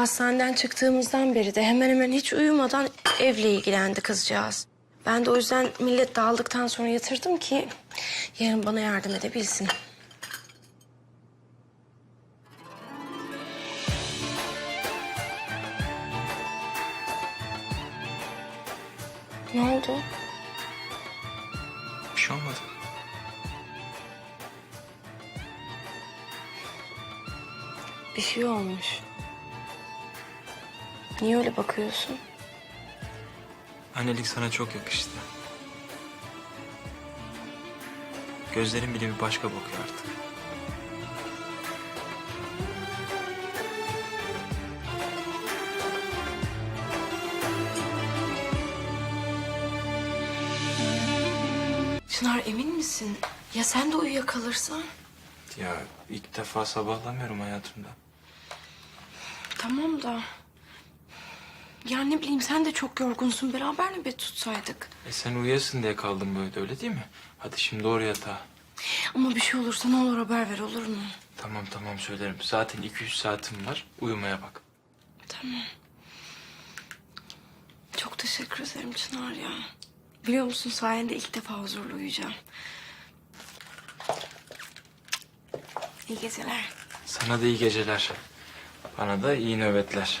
Hastaneden çıktığımızdan beri de hemen hemen hiç uyumadan evle ilgilendi kızcağız. Ben de o yüzden millet dağıldıktan sonra yatırdım ki yarın bana yardım edebilsin. Ne oldu? Bir şey olmadı. Bir şey olmuş. Niye öyle bakıyorsun? Annelik sana çok yakıştı. Gözlerin bile bir başka bakıyor artık. Çınar emin misin? Ya sen de uyuyakalırsan? Ya ilk defa sabahlamıyorum hayatımda. Tamam da... Ya ne bileyim sen de çok yorgunsun. Beraber nöbet tutsaydık. E sen uyuyasın diye kaldım böyle öyle değil mi? Hadi şimdi doğru yatağa. Ama bir şey olursa ne olur haber ver olur mu? Tamam tamam söylerim. Zaten iki üç saatim var. Uyumaya bak. Tamam. Çok teşekkür ederim Çınar ya. Biliyor musun sayende ilk defa huzurlu uyuyacağım. İyi geceler. Sana da iyi geceler. Bana da iyi nöbetler.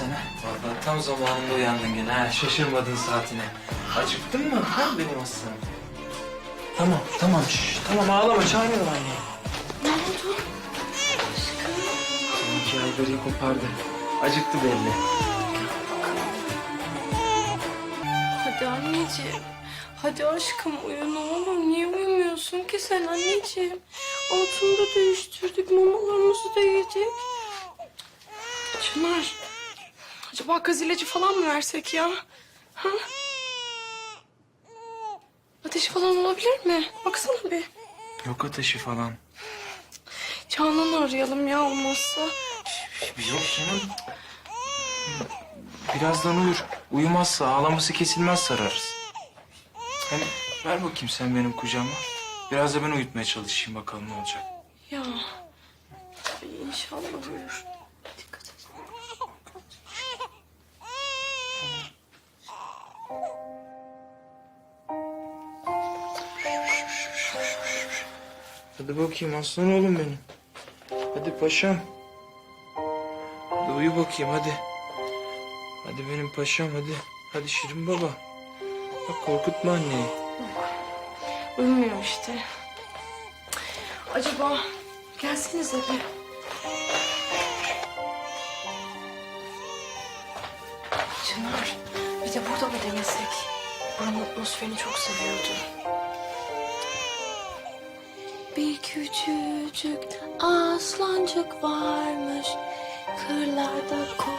Ha? Vallahi tam zamanında uyandın gene ha. Şaşırmadın saatine. Acıktın mı ha benim aslanım? Tamam tamam şş, tamam ağlama çağırıyorum anneyi. Ne oldu? Seninki aygarıyı kopardı. Acıktı belli. Hadi anneciğim. Hadi aşkım uyu ne olur. Niye uyumuyorsun ki sen anneciğim? Altını da değiştirdik. Mamalarımızı da yedik. Çınar. Acaba gaz ilacı falan mı versek ya? Ha? Ateşi falan olabilir mi? Baksana bir. Yok ateşi falan. Canan'ı arayalım ya olmazsa. Yok canım. Birazdan uyur. Uyumazsa ağlaması kesilmez sararız. Hem ver bakayım sen benim kucağıma. Biraz da ben uyutmaya çalışayım bakalım ne olacak. Ya. Ay, inşallah uyur. Hadi bakayım aslan oğlum benim. Hadi paşam. Hadi uyu bakayım hadi. Hadi benim paşam hadi. Hadi Şirin baba. Bak korkutma anneyi. Uyumuyor işte. Acaba gelsenize bir. Çınar, bir de burada mı denesek? Buranın atmosferini çok seviyordu. Bir küçücük aslancık varmış. Kırlarda ko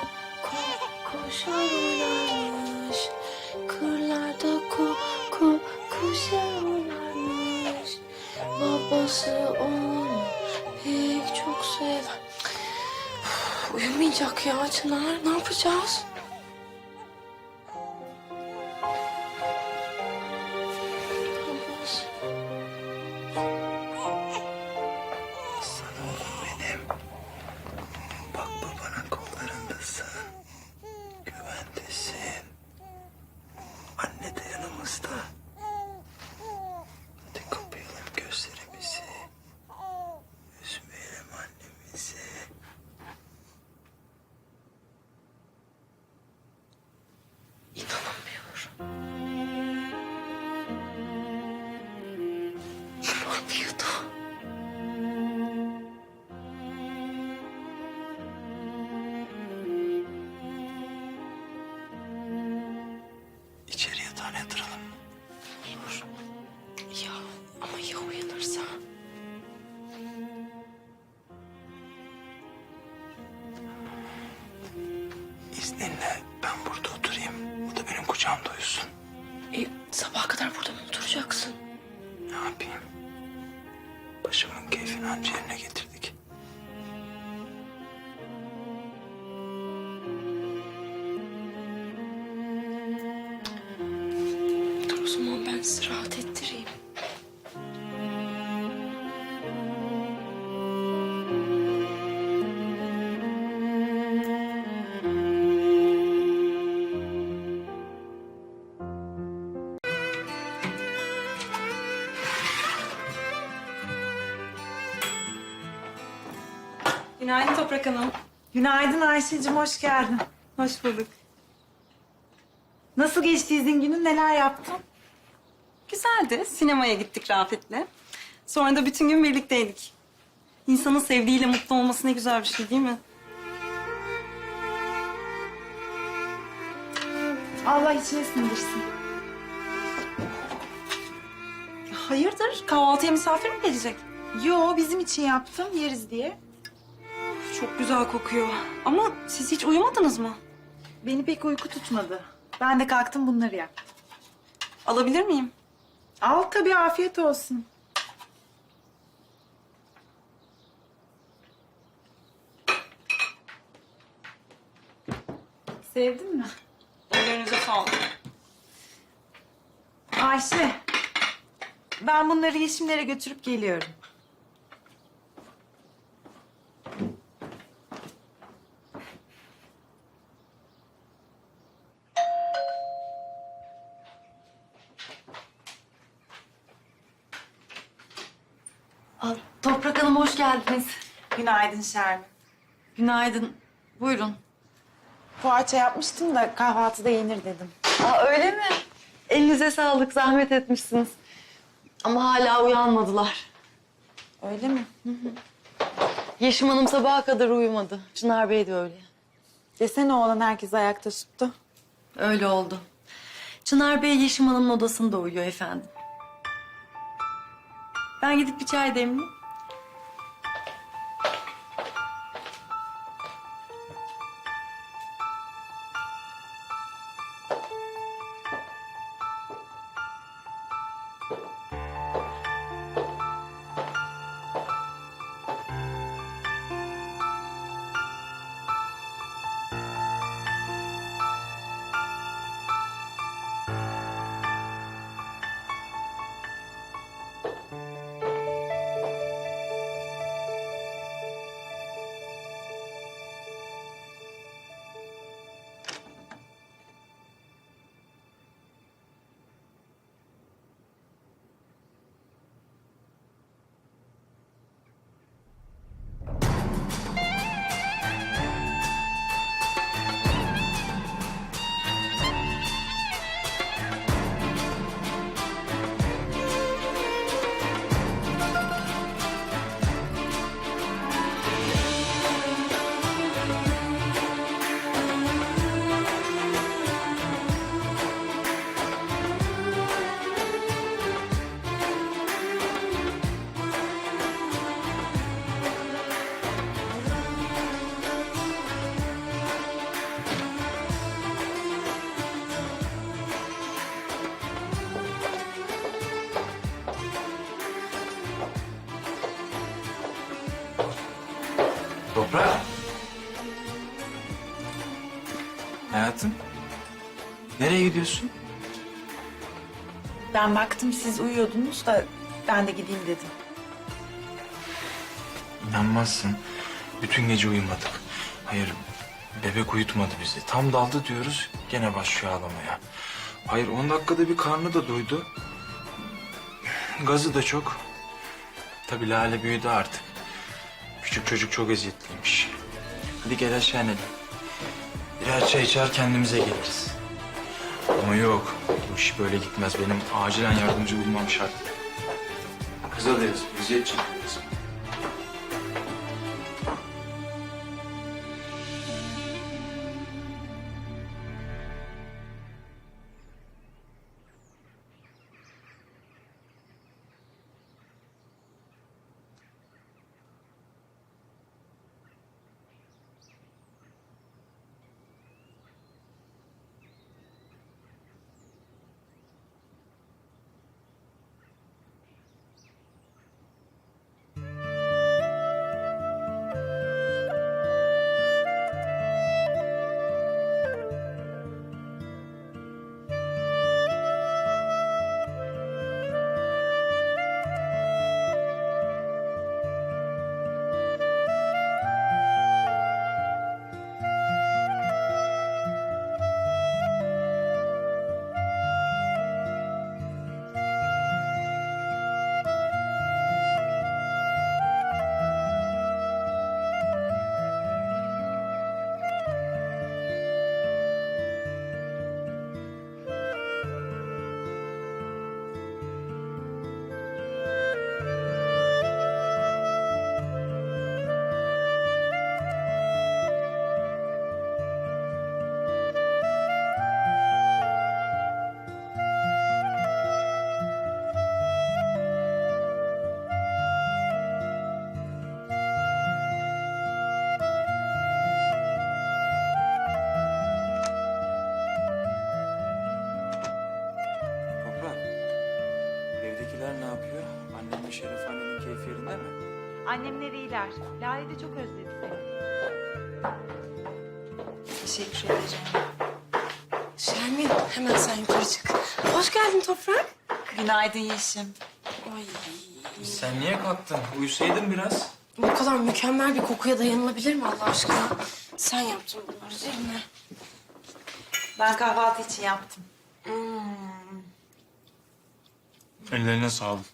ko koşar oynarmış. Kırlarda ko ko koşar oynarmış. Babası onu pek çok sev. Uf, Uyumayacak ya Çınar. Ne yapacağız? Günaydın Toprak Hanım. Günaydın Ayşe'cim, hoş geldin. Hoş bulduk. Nasıl geçti izin günün, neler yaptın? Güzeldi. Sinemaya gittik Rafet'le. Sonra da bütün gün birlikteydik. İnsanın sevdiğiyle mutlu olması ne güzel bir şey değil mi? Allah içine sindirsin. Hayırdır? Kahvaltıya misafir mi gelecek? Yo, bizim için yaptım, yeriz diye. Çok güzel kokuyor. Ama siz hiç uyumadınız mı? Beni pek uyku tutmadı. Ben de kalktım bunları yaptım. Alabilir miyim? Al tabii, afiyet olsun. Sevdin mi? Ellerinize sağlık. Ayşe, ben bunları yeşimlere götürüp geliyorum. Toprak Hanım hoş geldiniz. Günaydın Şermin. Günaydın. Buyurun. Poğaça yapmıştım da kahvaltıda yenir dedim. Aa, öyle mi? Elinize sağlık, zahmet etmişsiniz. Ama hala uyanmadılar. Öyle mi? Yeşim Hanım sabaha kadar uyumadı. Çınar Bey de öyle. Desene oğlan herkes ayakta tuttu. Öyle oldu. Çınar Bey Yeşim Hanım'ın odasında uyuyor efendim. Ben gidip bir çay demleyeyim. Hayatım. Nereye gidiyorsun? Ben baktım siz uyuyordunuz da ben de gideyim dedim. İnanmazsın. Bütün gece uyumadık. Hayır, bebek uyutmadı bizi. Tam daldı diyoruz, gene başlıyor ağlamaya. Hayır, on dakikada bir karnı da doydu. Gazı da çok. Tabii Lale büyüdü artık. Küçük çocuk çok eziyetliymiş. Hadi gel aşağı inelim. Birer çay içer kendimize geliriz. Ama yok, bu iş böyle gitmez. Benim acilen yardımcı bulmam şart. Kız alırız, eziyet. Keyfi yerinde mi? Annemler iyiler. Lale de çok özledi seni. Teşekkür ederim. Şermin hemen sen yukarı çık. Hoş geldin Toprak. Günaydın Yeşim. Ay Sen niye kalktın? Uyusaydın biraz. bu kadar mükemmel bir kokuya dayanılabilir mi Allah aşkına? Sen yaptın bunları değil mi? Ben kahvaltı için yaptım. Ellerine sağlık.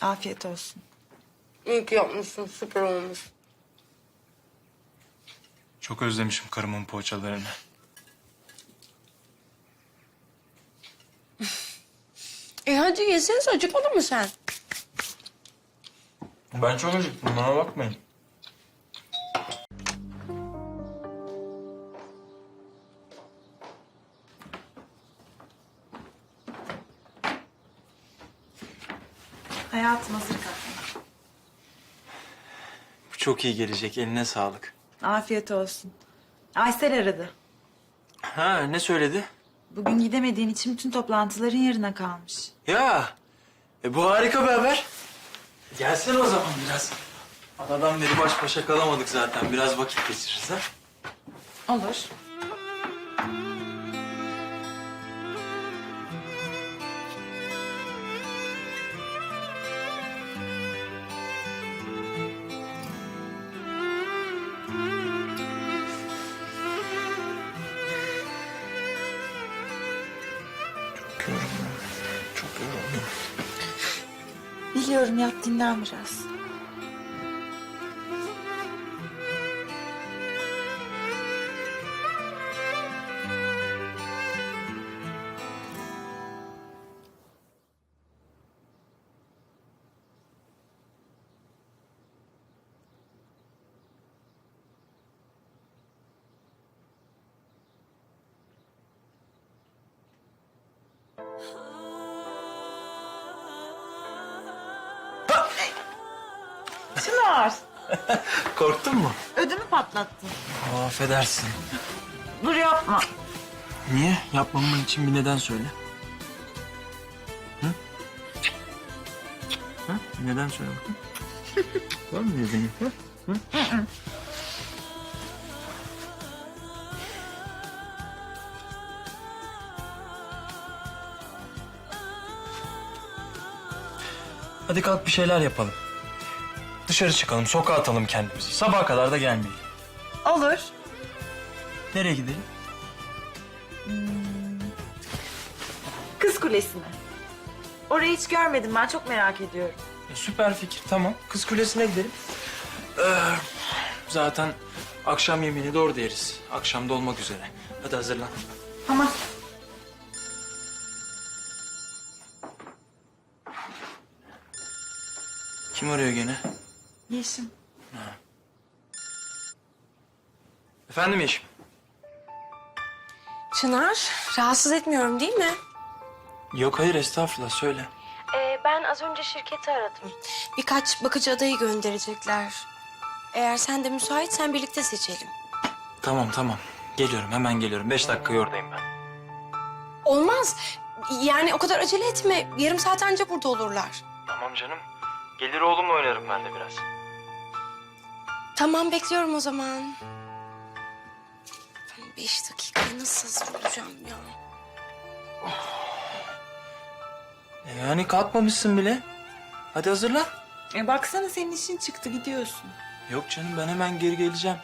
Afiyet olsun. İyi ki yapmışsın süper olmuş. Çok özlemişim karımın poğaçalarını. E hadi yeseniz acıkmadın mı sen? Ben çok acıktım, bana bakmayın. Hayatım hazır çok iyi gelecek, eline sağlık. Afiyet olsun. Aysel aradı. Ha, ne söyledi? Bugün gidemediğin için bütün toplantıların yarına kalmış. Ya, e, bu harika bir haber. Gelsene o zaman biraz. Anadan beri baş başa kalamadık zaten. Biraz vakit geçiririz ha. Olur. Biliyorum yat dinlen biraz. Affedersin. Dur yapma. Niye? Yapmamın için bir neden söyle. Hı? Hı? Neden söyle bakayım. Var mı nedeni? Hı? Hı? Hadi kalk bir şeyler yapalım. Dışarı çıkalım, sokağa atalım kendimizi. Sabaha kadar da gelmeyelim. Olur. Nereye gidelim? Kız Kulesi'ne. Orayı hiç görmedim ben çok merak ediyorum. E, süper fikir tamam. Kız Kulesi'ne gidelim. Ee, zaten akşam yemeğini de orada yeriz. Akşamda olmak üzere. Hadi hazırlan. Tamam. Kim arıyor gene? Yeşim. Efendim Yeşim? Çınar, rahatsız etmiyorum değil mi? Yok hayır estağfurullah söyle. Ee, ben az önce şirketi aradım. Birkaç bakıcı adayı gönderecekler. Eğer sen de müsaitsen birlikte seçelim. Tamam tamam. Geliyorum hemen geliyorum. Beş dakikaya oradayım ben. Olmaz. Yani o kadar acele etme. Yarım saat önce burada olurlar. Tamam canım. Gelir oğlumla oynarım ben de biraz. Tamam bekliyorum o zaman. Beş dakikaya nasıl hazır olacağım ya? E, yani kalkmamışsın bile. Hadi hazırlan. E baksana senin işin çıktı gidiyorsun. Yok canım ben hemen geri geleceğim.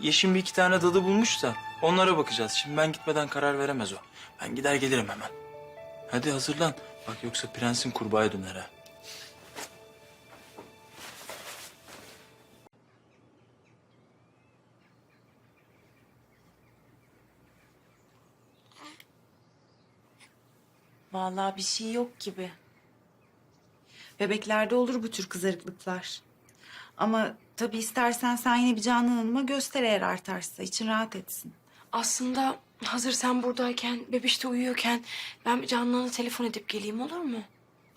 Yeşim bir iki tane dadı bulmuş da onlara bakacağız. Şimdi ben gitmeden karar veremez o. Ben gider gelirim hemen. Hadi hazırlan. Bak yoksa prensin kurbağaya döner ha. Vallahi bir şey yok gibi. Bebeklerde olur bu tür kızarıklıklar. Ama tabii istersen sen yine bir Canan Hanım'a göster eğer artarsa. için rahat etsin. Aslında hazır sen buradayken, bebiş de uyuyorken... ...ben Canan'a telefon edip geleyim olur mu?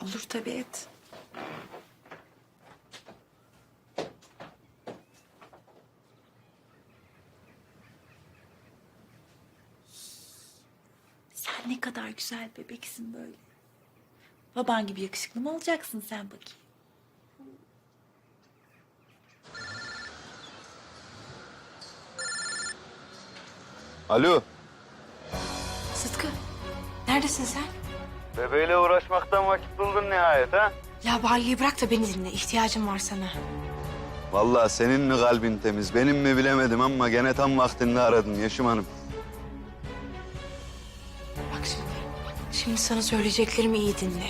Olur tabii et. Ne kadar güzel bebeksin böyle. Baban gibi yakışıklı mı olacaksın sen bakayım? Alo. Sıtkı, neredesin sen? Bebeğiyle uğraşmaktan vakit buldun nihayet ha? Ya Balli'yi bırak da beni dinle. İhtiyacım var sana. Vallahi senin mi kalbin temiz, benim mi bilemedim ama gene tam vaktinde aradım Yeşim Hanım. Şimdi sana söyleyeceklerimi iyi dinle.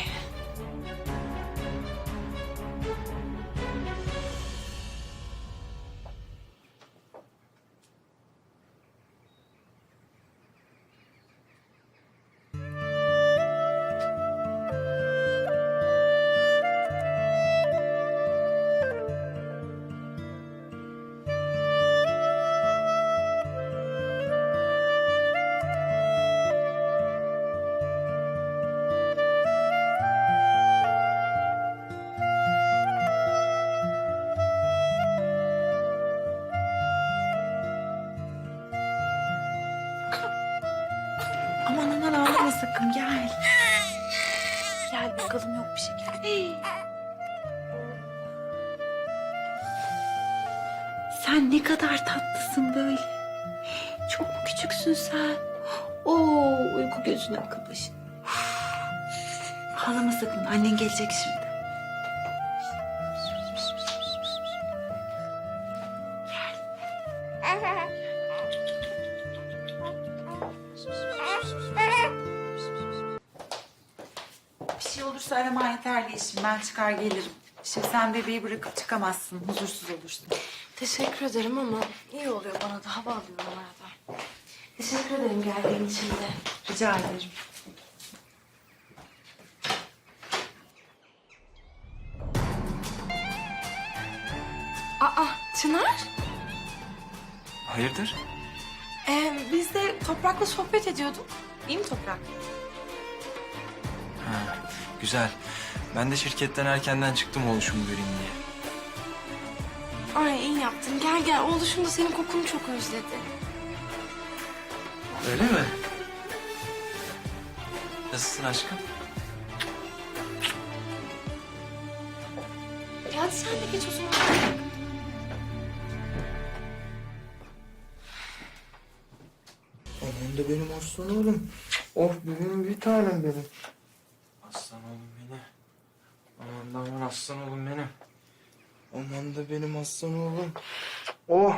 Sen ne kadar tatlısın böyle. Çok mu küçüksün sen? Oo uyku gözüne kapaşı. Ağlama sakın annen gelecek şimdi. Bir şey olursa araman yeterli işim. Ben çıkar gelirim. Şimdi sen bebeği bırakıp çıkamazsın. Huzursuz olursun. Teşekkür ederim ama iyi oluyor bana da. Hava alıyorum arada. Teşekkür ederim geldiğin için de. Rica ederim. Aa, Çınar. Hayırdır? Ee, biz de Toprak'la sohbet ediyorduk. İyi mi Toprak? Ha, güzel. Ben de şirketten erkenden çıktım oluşumu göreyim diye. Ay iyi yaptın. Gel gel. Oğluşum da senin kokunu çok özledi. Öyle mi? Nasılsın aşkım? Ya hadi sen de geç o zaman. Aman da benim aslan oğlum. Oh benim bir tanem benim. Aslan oğlum beni. Aman da aman aslan oğlum benim. Aman da benim aslan oğlum. Oh.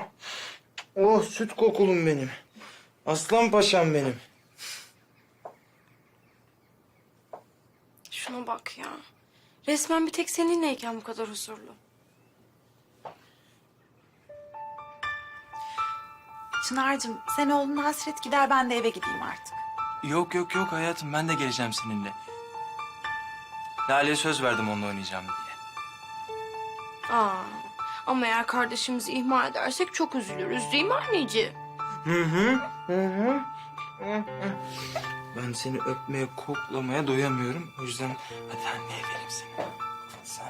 Oh süt kokulum benim. Aslan paşam benim. Şuna bak ya. Resmen bir tek seninleyken bu kadar huzurlu. Çınar'cığım sen oğluna hasret gider ben de eve gideyim artık. Yok yok yok hayatım ben de geleceğim seninle. Lale'ye söz verdim onunla oynayacağım diye. Aa, ama eğer kardeşimizi ihmal edersek çok üzülürüz değil mi anneciğim? Hı hı. Hı hı. Ben seni öpmeye, koklamaya doyamıyorum. O yüzden hadi anneye vereyim seni. Sen.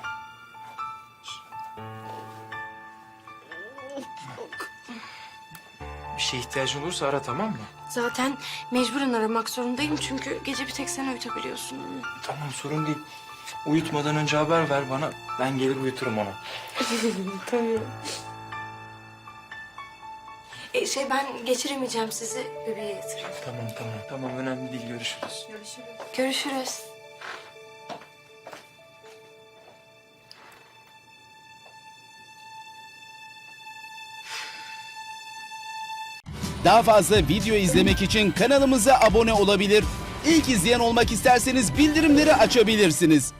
Bir şeye ihtiyacın olursa ara tamam mı? Zaten mecburen aramak zorundayım çünkü gece bir tek sen uyutabiliyorsun onu. Tamam sorun değil. Uyutmadan önce haber ver bana. Ben gelir uyuturum onu. tamam. E, şey ben geçiremeyeceğim sizi bebeğe yatırayım. Tamam tamam. Tamam önemli değil görüşürüz. Görüşürüz. Daha fazla video izlemek için kanalımıza abone olabilir. İlk izleyen olmak isterseniz bildirimleri açabilirsiniz.